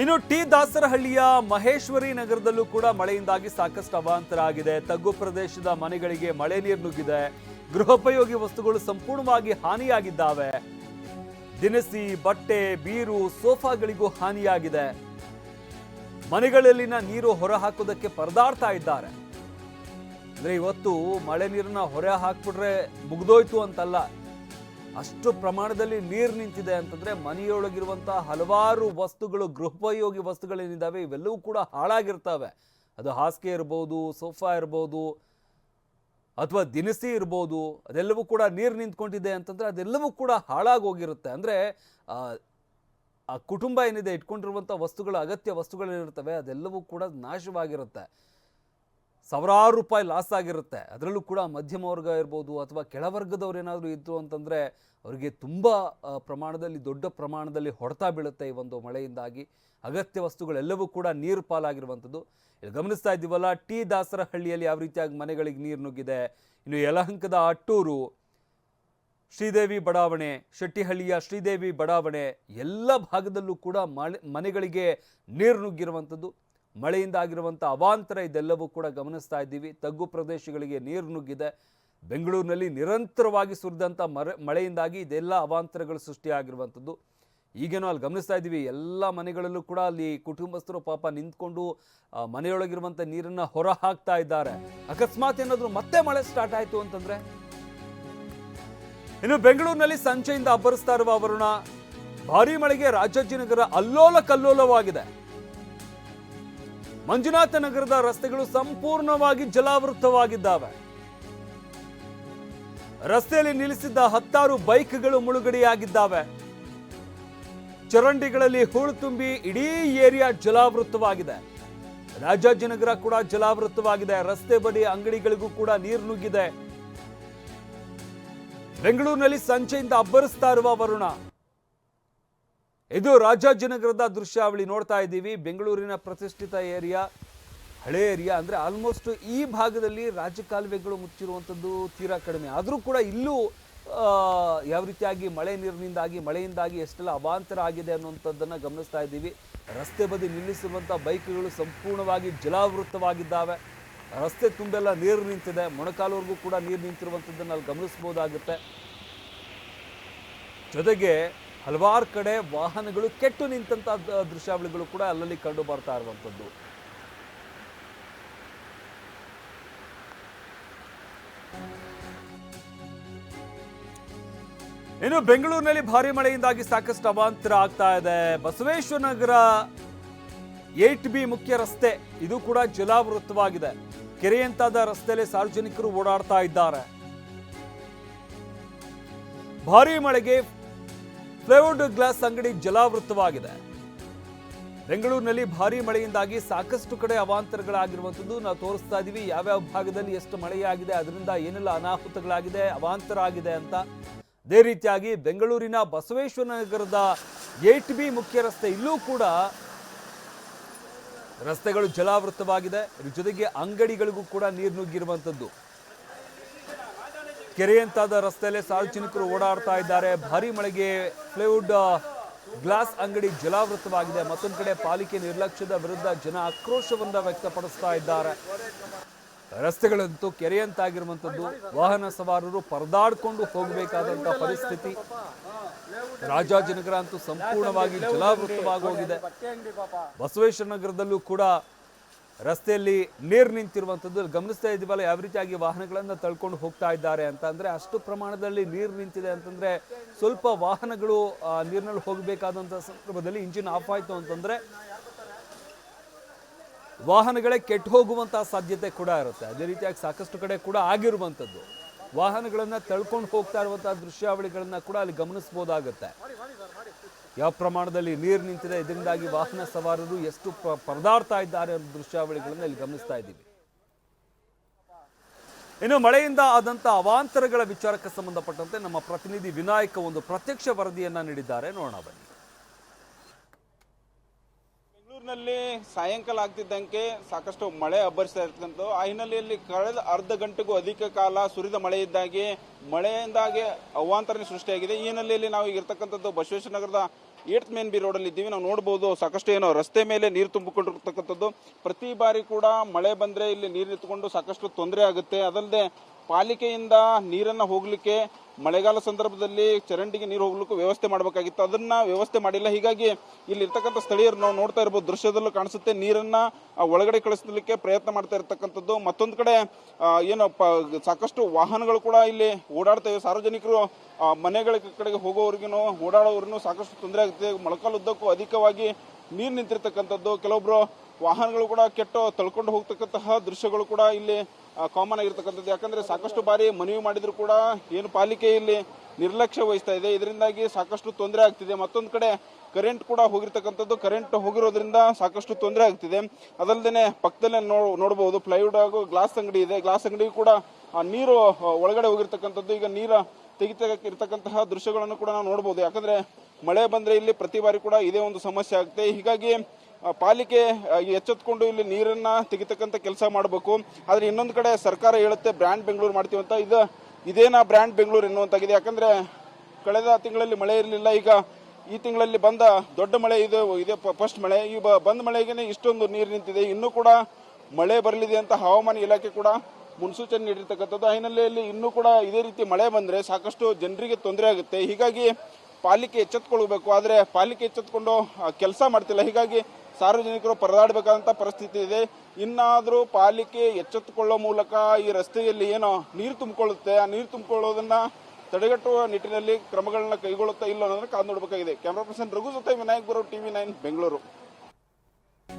ಇನ್ನು ಟಿ ದಾಸರಹಳ್ಳಿಯ ಮಹೇಶ್ವರಿ ನಗರದಲ್ಲೂ ಕೂಡ ಮಳೆಯಿಂದಾಗಿ ಸಾಕಷ್ಟು ಅವಾಂತರ ಆಗಿದೆ ತಗ್ಗು ಪ್ರದೇಶದ ಮನೆಗಳಿಗೆ ಮಳೆ ನೀರು ನುಗ್ಗಿದೆ. ಗೃಹೋಪಯೋಗಿ ವಸ್ತುಗಳು ಸಂಪೂರ್ಣವಾಗಿ ಹಾನಿಯಾಗಿದ್ದಾವೆ. ದಿನಸಿ, ಬಟ್ಟೆ, ಬೀರು, ಸೋಫಾಗಳಿಗೂ ಹಾನಿಯಾಗಿದೆ. ಮನೆಗಳಲ್ಲಿನ ನೀರು ಹೊರ ಹಾಕೋದಕ್ಕೆ ಪರದಾಡ್ತಾ ಇದ್ದಾರೆ. ಅಂದ್ರೆ ಇವತ್ತು ಮಳೆ ನೀರನ್ನ ಹೊರ ಹಾಕ್ಬಿಟ್ರೆ ಮುಗ್ದೋಯ್ತು ಅಂತಲ್ಲ. ಅಷ್ಟು ಪ್ರಮಾಣದಲ್ಲಿ ನೀರು ನಿಂತಿದೆ ಅಂತಂದ್ರೆ ಮನೆಯೊಳಗಿರುವಂತಹ ಹಲವಾರು ವಸ್ತುಗಳು, ಗೃಹೋಪಯೋಗಿ ವಸ್ತುಗಳೇನಿದ್ದಾವೆ ಇವೆಲ್ಲವೂ ಕೂಡ ಹಾಳಾಗಿರ್ತವೆ. ಅದು ಹಾಸಿಗೆ ಇರ್ಬೋದು, ಸೋಫಾ ಇರ್ಬೋದು, ಅಥವಾ ದಿನಸಿ ಇರ್ಬೋದು, ಅದೆಲ್ಲವೂ ಕೂಡ ನೀರು ನಿಂತ್ಕೊಂಡಿದೆ ಅಂತಂದ್ರೆ ಅದೆಲ್ಲವೂ ಕೂಡ ಹಾಳಾಗೋಗಿರುತ್ತೆ ಅಂದ್ರೆ, ಆ ಕುಟುಂಬ ಏನಿದೆ ಇಟ್ಕೊಂಡಿರುವಂಥ ವಸ್ತುಗಳ, ಅಗತ್ಯ ವಸ್ತುಗಳೇನಿರ್ತವೆ, ಅದೆಲ್ಲವೂ ಕೂಡ ನಾಶವಾಗಿರುತ್ತೆ. ಸಾವಿರಾರು ರೂಪಾಯಿ ಲಾಸ್ ಆಗಿರುತ್ತೆ. ಅದರಲ್ಲೂ ಕೂಡ ಮಧ್ಯಮ ವರ್ಗ ಇರ್ಬೋದು ಅಥವಾ ಕೆಳವರ್ಗದವ್ರು ಏನಾದರೂ ಇದ್ದರು ಅಂತಂದರೆ ಅವರಿಗೆ ತುಂಬ ಪ್ರಮಾಣದಲ್ಲಿ, ದೊಡ್ಡ ಪ್ರಮಾಣದಲ್ಲಿ ಹೊಡೆತ ಬೀಳುತ್ತೆ ಈ ಒಂದು ಮಳೆಯಿಂದಾಗಿ. ಅಗತ್ಯ ವಸ್ತುಗಳೆಲ್ಲವೂ ಕೂಡ ನೀರು ಪಾಲಾಗಿರುವಂಥದ್ದು. ಇಲ್ಲಿ ಗಮನಿಸ್ತಾ ಇದ್ದೀವಲ್ಲ, ಟಿ ದಾಸರಹಳ್ಳಿಯಲ್ಲಿ ಯಾವ ರೀತಿಯಾಗಿ ಮನೆಗಳಿಗೆ ನೀರು ನುಗ್ಗಿದೆ. ಇನ್ನು ಯಲಹಂಕದ ಅಟ್ಟೂರು ಶ್ರೀದೇವಿ ಬಡಾವಣೆ, ಶೆಟ್ಟಿಹಳ್ಳಿಯ ಶ್ರೀದೇವಿ ಬಡಾವಣೆ, ಎಲ್ಲ ಭಾಗದಲ್ಲೂ ಕೂಡ ಮಳೆ, ಮನೆಗಳಿಗೆ ನೀರು ನುಗ್ಗಿರುವಂಥದ್ದು. ಮಳೆಯಿಂದ ಆಗಿರುವಂಥ ಅವಾಂತರ ಇದೆಲ್ಲವೂ ಕೂಡ ಗಮನಿಸ್ತಾ ಇದ್ದೀವಿ. ತಗ್ಗು ಪ್ರದೇಶಗಳಿಗೆ ನೀರು ನುಗ್ಗಿದೆ. ಬೆಂಗಳೂರಿನಲ್ಲಿ ನಿರಂತರವಾಗಿ ಸುರಿದಂಥ ಮರ, ಮಳೆಯಿಂದಾಗಿ ಇದೆಲ್ಲ ಅವಾಂತರಗಳು ಸೃಷ್ಟಿಯಾಗಿರುವಂಥದ್ದು. ಈಗೇನೋ ಅಲ್ಲಿ ಗಮನಿಸ್ತಾ ಇದ್ದೀವಿ. ಎಲ್ಲ ಮನೆಗಳಲ್ಲೂ ಕೂಡ ಅಲ್ಲಿ ಕುಟುಂಬಸ್ಥರು ಪಾಪ ನಿಂತ್ಕೊಂಡು ಮನೆಯೊಳಗಿರುವಂಥ ನೀರನ್ನು ಹೊರ ಹಾಕ್ತಾ ಇದ್ದಾರೆ. ಅಕಸ್ಮಾತ್ ಏನಾದರೂ ಮತ್ತೆ ಮಳೆ ಸ್ಟಾರ್ಟ್ ಆಯಿತು ಅಂತಂದರೆ? ಇನ್ನು ಬೆಂಗಳೂರಿನಲ್ಲಿ ಸಂಜೆಯಿಂದ ಅಬ್ಬರಿಸ್ತಾ ಇರುವ ವರುಣ ಭಾರೀ ಮಳೆಗೆ ರಾಜಾಜಿನಗರ ಅಲ್ಲೋಲ ಕಲ್ಲೋಲವಾಗಿದೆ ಮಂಜುನಾಥ ನಗರದ ರಸ್ತೆಗಳು ಸಂಪೂರ್ಣವಾಗಿ ಜಲಾವೃತವಾಗಿದ್ದಾವೆ. ರಸ್ತೆಯಲ್ಲಿ ನಿಲ್ಲಿಸಿದ್ದ ಹತ್ತಾರು ಬೈಕ್ಗಳು ಮುಳುಗಡೆಯಾಗಿದ್ದಾವೆ. ಚರಂಡಿಗಳಲ್ಲಿ ಹೂಳು ತುಂಬಿ ಇಡೀ ಏರಿಯಾ ಜಲಾವೃತವಾಗಿದೆ. ರಾಜಾಜಿನಗರ ಕೂಡ ಜಲಾವೃತವಾಗಿದೆ. ರಸ್ತೆ ಬಡಿ ಅಂಗಡಿಗಳಿಗೂ ಕೂಡ ನೀರು ನುಗ್ಗಿದೆ. ಬೆಂಗಳೂರಿನಲ್ಲಿ ಸಂಜೆಯಿಂದ ಅಬ್ಬರಿಸ್ತಾ ಇರುವ ವರುಣ. ಇದು ರಾಜಾಜಿನಗರದ ದೃಶ್ಯಾವಳಿ ನೋಡ್ತಾ ಇದ್ದೀವಿ. ಬೆಂಗಳೂರಿನ ಪ್ರತಿಷ್ಠಿತ ಏರಿಯಾ, ಹಳೆ ಏರಿಯಾ ಅಂದರೆ ಆಲ್ಮೋಸ್ಟ್ ಈ ಭಾಗದಲ್ಲಿ ರಾಜಕಾಲುವೆಗಳು ಮುಚ್ಚಿರುವಂಥದ್ದು ತೀರಾ ಕಡಿಮೆ. ಆದರೂ ಕೂಡ ಇಲ್ಲೂ ಯಾವ ರೀತಿಯಾಗಿ ಮಳೆ ನೀರಿನಿಂದಾಗಿ, ಮಳೆಯಿಂದಾಗಿ ಎಷ್ಟೆಲ್ಲ ಅವಾಂತರ ಆಗಿದೆ ಅನ್ನುವಂಥದ್ದನ್ನು ಗಮನಿಸ್ತಾ ಇದ್ದೀವಿ. ರಸ್ತೆ ಬದಿ ನಿಲ್ಲಿಸಿರುವಂಥ ಬೈಕ್ಗಳು ಸಂಪೂರ್ಣವಾಗಿ ಜಲಾವೃತವಾಗಿದ್ದಾವೆ. ರಸ್ತೆ ತುಂಬೆಲ್ಲ ನೀರು ನಿಂತಿದೆ. ಮೊಣಕಾಲುವರೆಗೂ ಕೂಡ ನೀರು ನಿಂತಿರುವಂಥದ್ದನ್ನು ಅಲ್ಲಿ ಗಮನಿಸ್ಬೋದಾಗುತ್ತೆ ಜೊತೆಗೆ ಹಲವಾರು ಕಡೆ ವಾಹನಗಳು ಕೆಟ್ಟು ನಿಂತಹ ದೃಶ್ಯಾವಳಿಗಳು ಕೂಡ ಅಲ್ಲಲ್ಲಿ ಕಂಡು ಬರ್ತಾ ಇರುವಂಥದ್ದು. ಇನ್ನು ಬೆಂಗಳೂರಿನಲ್ಲಿ ಭಾರಿ ಮಳೆಯಿಂದಾಗಿ ಸಾಕಷ್ಟು ಅವಾಂತರ ಆಗ್ತಾ ಇದೆ. ಬಸವೇಶ್ವರ ನಗರ ಏಟ್ ಬಿ ಮುಖ್ಯ ರಸ್ತೆ. ಇದು ಕೂಡ ಜಲಾವೃತವಾಗಿದೆ. ಕೆರೆಯಂತಾದ ರಸ್ತೆಯಲ್ಲಿ ಸಾರ್ವಜನಿಕರು ಓಡಾಡ್ತಾ ಇದ್ದಾರೆ. ಭಾರಿ ಮಳೆಗೆ ಫ್ಲೈವುಡ್ ಗ್ಲಾಸ್ ಅಂಗಡಿ ಜಲಾವೃತವಾಗಿದೆ. ಬೆಂಗಳೂರಿನಲ್ಲಿ ಭಾರಿ ಮಳೆಯಿಂದಾಗಿ ಸಾಕಷ್ಟು ಕಡೆ ಅವಾಂತರಗಳಾಗಿರುವಂಥದ್ದು ನಾವು ತೋರಿಸ್ತಾ ಇದ್ದೀವಿ. ಯಾವ್ಯಾವ ಭಾಗದಲ್ಲಿ ಎಷ್ಟು ಮಳೆಯಾಗಿದೆ, ಅದರಿಂದ ಏನೆಲ್ಲ ಅನಾಹುತಗಳಾಗಿದೆ, ಅವಾಂತರ ಆಗಿದೆ ಅಂತ. ಅದೇ ರೀತಿಯಾಗಿ ಬೆಂಗಳೂರಿನ ಬಸವೇಶ್ವರ ನಗರದ ಏಟ್ ಬಿ ಮುಖ್ಯ ರಸ್ತೆ, ಇಲ್ಲೂ ಕೂಡ ರಸ್ತೆಗಳು ಜಲಾವೃತವಾಗಿದೆ. ಇದರ ಜೊತೆಗೆ ಅಂಗಡಿಗಳಿಗೂ ಕೂಡ ನೀರು ನುಗ್ಗಿರುವಂಥದ್ದು. ಕೆರೆಯಂತಾದ ರಸ್ತೆಯಲ್ಲೇ ಸಾರ್ವಜನಿಕರು ಓಡಾಡ್ತಾ ಇದ್ದಾರೆ. ಭಾರಿ ಮಳೆಗೆ ಪ್ಲೈವುಡ್ ಗ್ಲಾಸ್ ಅಂಗಡಿ ಜಲಾವೃತವಾಗಿದೆ. ಮತ್ತೊಂದು ಕಡೆ ಪಾಲಿಕೆ ನಿರ್ಲಕ್ಷ್ಯದ ವಿರುದ್ಧ ಜನ ಆಕ್ರೋಶವನ್ನು ವ್ಯಕ್ತಪಡಿಸ್ತಾ ಇದ್ದಾರೆ. ರಸ್ತೆಗಳಂತೂ ಕೆರೆಯಂತಾಗಿರುವಂಥದ್ದು ವಾಹನ ಸವಾರರು ಪರದಾಡಿಕೊಂಡು ಹೋಗಬೇಕಾದಂಥ ಪರಿಸ್ಥಿತಿ. ರಾಜಾಜಿನಗರ ಅಂತೂ ಸಂಪೂರ್ಣವಾಗಿ ಜಲಾವೃತವಾಗೋಗಿದೆ ಬಸವೇಶ್ವರ ನಗರದಲ್ಲೂ ಕೂಡ ರಸ್ತೆಯಲ್ಲಿ ನೀರು ನಿಂತಿರುವಂಥದ್ದು. ಗಮನಿಸ್ತಾ ಇದ್ದೀವಲ್ಲ, ಯಾವ ರೀತಿಯಾಗಿ ವಾಹನಗಳನ್ನು ತಳ್ಕೊಂಡು ಹೋಗ್ತಾ ಇದ್ದಾರೆ ಅಂತ ಅಂದರೆ, ಅಷ್ಟು ಪ್ರಮಾಣದಲ್ಲಿ ನೀರು ನಿಂತಿದೆ ಅಂತಂದರೆ, ಸ್ವಲ್ಪ ವಾಹನಗಳು ನೀರಿನಲ್ಲಿ ಹೋಗಬೇಕಾದಂಥ ಸಂದರ್ಭದಲ್ಲಿ ಇಂಜಿನ್ ಆಫ್ ಆಯಿತು ಅಂತಂದರೆ, ವಾಹನಗಳೇ ಕೆಟ್ಟು ಹೋಗುವಂಥ ಸಾಧ್ಯತೆ ಕೂಡ ಇರುತ್ತೆ. ಅದೇ ರೀತಿಯಾಗಿ ಸಾಕಷ್ಟು ಕಡೆ ಕೂಡ ಆಗಿರುವಂಥದ್ದು. ವಾಹನಗಳನ್ನ ತಳ್ಕೊಂಡು ಹೋಗ್ತಾ ಇರುವಂತಹ ದೃಶ್ಯಾವಳಿಗಳನ್ನ ಕೂಡ ಅಲ್ಲಿ ಗಮನಿಸಬಹುದಾಗುತ್ತೆ ಯಾವ ಪ್ರಮಾಣದಲ್ಲಿ ನೀರು ನಿಂತಿದೆ, ಇದರಿಂದಾಗಿ ವಾಹನ ಸವಾರರು ಎಷ್ಟು ಪರದಾಡ್ತಾ ಇದ್ದಾರೆ ಅನ್ನೋ ದೃಶ್ಯಾವಳಿಗಳನ್ನ ಇಲ್ಲಿ ಗಮನಿಸ್ತಾ ಇದ್ದೀವಿ. ಇನ್ನು ಮಳೆಯಿಂದ ಆದಂಥ ಅವಾಂತರಗಳ ವಿಚಾರಕ್ಕೆ ಸಂಬಂಧಪಟ್ಟಂತೆ ನಮ್ಮ ಪ್ರತಿನಿಧಿ ವಿನಾಯಕ ಒಂದು ಪ್ರತ್ಯಕ್ಷ ವರದಿಯನ್ನ ನೀಡಿದ್ದಾರೆ. ನೋಡೋಣ ಬನ್ನಿ. ನಲ್ಲಿ ಸಾಯಂಕಾಲ ಆಗ್ತಿದ್ದಂಗೆ ಸಾಕಷ್ಟು ಮಳೆ ಅಬ್ಬರಿಸ್ತಾ ಇರ್ತಕ್ಕಂಥದ್ದು. ಆ ಹಿನ್ನೆಲೆಯಲ್ಲಿ ಕಳೆದ ಅರ್ಧ ಗಂಟೆಗೂ ಅಧಿಕ ಕಾಲ ಸುರಿದ ಮಳೆಯಿಂದಾಗಿ ಮಳೆಯಿಂದಾಗಿ ಅವಾಂತರನೇ ಸೃಷ್ಟಿಯಾಗಿದೆ. ಈ ಹಿನ್ನೆಲೆಯಲ್ಲಿ ನಾವು ಈಗ ಇರ್ತಕ್ಕಂಥದ್ದು ಬಸವೇಶ್ವರ ನಗರದ ಏಟ್ ಮೇನ್ ಬಿ ರೋಡಲ್ಲಿ ಇದ್ದೀವಿ. ನಾವು ನೋಡ್ಬೋದು ಸಾಕಷ್ಟು ಏನೋ ರಸ್ತೆ ಮೇಲೆ ನೀರು ತುಂಬಿಕೊಂಡಿರ್ತಕ್ಕಂಥದ್ದು. ಪ್ರತಿ ಬಾರಿ ಕೂಡ ಮಳೆ ಬಂದ್ರೆ ಇಲ್ಲಿ ನೀರು ನಿಂತ್ಕೊಂಡು ಸಾಕಷ್ಟು ತೊಂದರೆ ಆಗುತ್ತೆ. ಅದಲ್ಲದೆ ಪಾಲಿಕೆಯಿಂದ ನೀರನ್ನು ಹೋಗಲಿಕ್ಕೆ ಮಳೆಗಾಲ ಸಂದರ್ಭದಲ್ಲಿ ಚರಂಡಿಗೆ ನೀರು ಹೋಗ್ಲಿಕ್ಕೂ ವ್ಯವಸ್ಥೆ ಮಾಡಬೇಕಾಗಿತ್ತು. ಅದನ್ನ ವ್ಯವಸ್ಥೆ ಮಾಡಿಲ್ಲ. ಹೀಗಾಗಿ ಇಲ್ಲಿ ಇರ್ತಕ್ಕಂಥ ಸ್ಥಳೀಯರು ನಾವು ನೋಡ್ತಾ ಇರ್ಬೋದು, ದೃಶ್ಯದಲ್ಲೂ ಕಾಣಿಸುತ್ತೆ. ನೀರನ್ನ ಒಳಗಡೆ ಕಳಿಸಲಿಕ್ಕೆ ಪ್ರಯತ್ನ ಮಾಡ್ತಾ ಇರ್ತಕ್ಕಂಥದ್ದು. ಮತ್ತೊಂದು ಕಡೆ ಏನು ಸಾಕಷ್ಟು ವಾಹನಗಳು ಕೂಡ ಇಲ್ಲಿ ಓಡಾಡ್ತಾ ಸಾರ್ವಜನಿಕರು ಮನೆಗಳ ಕಡೆಗೆ ಹೋಗೋವ್ರಿಗೂ ಓಡಾಡೋವ್ರಿಗೂ ಸಾಕಷ್ಟು ತೊಂದರೆ ಆಗುತ್ತೆ. ಮೊಳಕಾಲುದ್ದಕ್ಕೂ ಅಧಿಕವಾಗಿ ನೀರು ನಿಂತಿರ್ತಕ್ಕಂಥದ್ದು. ಕೆಲವೊಬ್ಬರು ವಾಹನಗಳು ಕೂಡ ಕೆಟ್ಟು ತಳ್ಕೊಂಡು ಹೋಗ್ತಕ್ಕಂತಹ ದೃಶ್ಯಗಳು ಕೂಡ ಇಲ್ಲಿ ಕಾಮನ್ ಆಗಿರ್ತಕ್ಕಂಥದ್ದು. ಯಾಕಂದ್ರೆ ಸಾಕಷ್ಟು ಬಾರಿ ಮನವಿ ಮಾಡಿದ್ರು ಕೂಡ ಏನು ಪಾಲಿಕೆ ಇಲ್ಲಿ ನಿರ್ಲಕ್ಷ್ಯ ವಹಿಸ್ತಾ ಇದೆ. ಇದರಿಂದಾಗಿ ಸಾಕಷ್ಟು ತೊಂದರೆ ಆಗ್ತಿದೆ. ಮತ್ತೊಂದು ಕಡೆ ಕರೆಂಟ್ ಕೂಡ ಹೋಗಿರ್ತಕ್ಕಂಥದ್ದು. ಕರೆಂಟ್ ಹೋಗಿರೋದ್ರಿಂದ ಸಾಕಷ್ಟು ತೊಂದರೆ ಆಗ್ತಿದೆ. ಅದಲ್ಲದೆ ಪಕ್ಕದಲ್ಲೇ ನೋ ನೋಡಬಹುದು ಪ್ಲೈವುಡ್ ಹಾಗೂ ಗ್ಲಾಸ್ ಅಂಗಡಿ ಇದೆ. ಗ್ಲಾಸ್ ಅಂಗಡಿ ಕೂಡ ನೀರು ಒಳಗಡೆ ಹೋಗಿರ್ತಕ್ಕಂಥದ್ದು. ಈಗ ನೀರ ತೆಗಿತಕ್ಕಿರ್ತಕ್ಕಂತಹ ದೃಶ್ಯಗಳನ್ನು ಕೂಡ ನಾವು ನೋಡಬಹುದು ಯಾಕಂದ್ರೆ ಮಳೆ ಬಂದ್ರೆ ಇಲ್ಲಿ ಪ್ರತಿ ಬಾರಿ ಕೂಡ ಇದೇ ಒಂದು ಸಮಸ್ಯೆ ಆಗುತ್ತೆ ಹೀಗಾಗಿ ಪಾಲಿಕೆ ಎಚ್ಚೆತ್ಕೊಂಡು ಇಲ್ಲಿ ನೀರನ್ನ ತೆಗಿತಕ್ಕಂಥ ಕೆಲಸ ಮಾಡಬೇಕು. ಆದ್ರೆ ಇನ್ನೊಂದು ಕಡೆ ಸರ್ಕಾರ ಹೇಳುತ್ತೆ ಬ್ರ್ಯಾಂಡ್ ಬೆಂಗಳೂರು ಮಾಡ್ತೀವಿ ಅಂತ. ಇದು ಇದೇನಾ ಬ್ರ್ಯಾಂಡ್ ಬೆಂಗಳೂರು ಎನ್ನುವಂತಾಗಿದೆ? ಯಾಕಂದ್ರೆ ಕಳೆದ ತಿಂಗಳಲ್ಲಿ ಮಳೆ ಇರಲಿಲ್ಲ. ಈಗ ಈ ತಿಂಗಳಲ್ಲಿ ಬಂದ ದೊಡ್ಡ ಮಳೆ ಇದು, ಇದೆ ಫಸ್ಟ್ ಮಳೆ. ಈ ಬಂದ ಮಳೆಗೇನೆ ಇಷ್ಟೊಂದು ನೀರು ನಿಂತಿದೆ. ಇನ್ನೂ ಕೂಡ ಮಳೆ ಬರಲಿದೆ ಅಂತ ಹವಾಮಾನ ಇಲಾಖೆ ಕೂಡ ಮುನ್ಸೂಚನೆ ನೀಡಿರ್ತಕ್ಕಂಥದ್ದು. ಆ ಹಿನ್ನೆಲೆಯಲ್ಲಿ ಇನ್ನೂ ಕೂಡ ಇದೇ ರೀತಿ ಮಳೆ ಬಂದರೆ ಸಾಕಷ್ಟು ಜನರಿಗೆ ತೊಂದರೆ ಆಗುತ್ತೆ. ಹೀಗಾಗಿ ಪಾಲಿಕೆ ಎಚ್ಚೆತ್ಕೊಳ್ಬೇಕು. ಆದರೆ ಪಾಲಿಕೆ ಎಚ್ಚೆತ್ಕೊಂಡು ಕೆಲಸ ಮಾಡ್ತಿಲ್ಲ. ಹೀಗಾಗಿ ಸಾರ್ವಜನಿಕರು ಪರದಾಡಬೇಕಾದಂಥ ಪರಿಸ್ಥಿತಿ ಇದೆ. ಇನ್ನಾದರೂ ಪಾಲಿಕೆ ಎಚ್ಚೆತ್ತುಕೊಳ್ಳೋ ಮೂಲಕ ಈ ರಸ್ತೆಯಲ್ಲಿ ಏನೋ ನೀರು ತುಂಬಿಕೊಳ್ಳುತ್ತೆ. ಆ ನೀರು ತುಂಬಿಕೊಳ್ಳೋದನ್ನ ತಡೆಗಟ್ಟುವ ನಿಟ್ಟಿನಲ್ಲಿ ಕ್ರಮಗಳನ್ನ ಕೈಗೊಳ್ಳುತ್ತಾ ಇಲ್ಲ ಅನ್ನೋದನ್ನ ಕಾದು ನೋಡಬೇಕಾಗಿದೆ. ಕ್ಯಾಮ್ರಾ ಪರ್ಸನ್ ರಘು ಜೊತೆ ವಿನಾಯಕ್ ಬರೋ ಟಿವಿ ನೈನ್, ಬೆಂಗಳೂರು.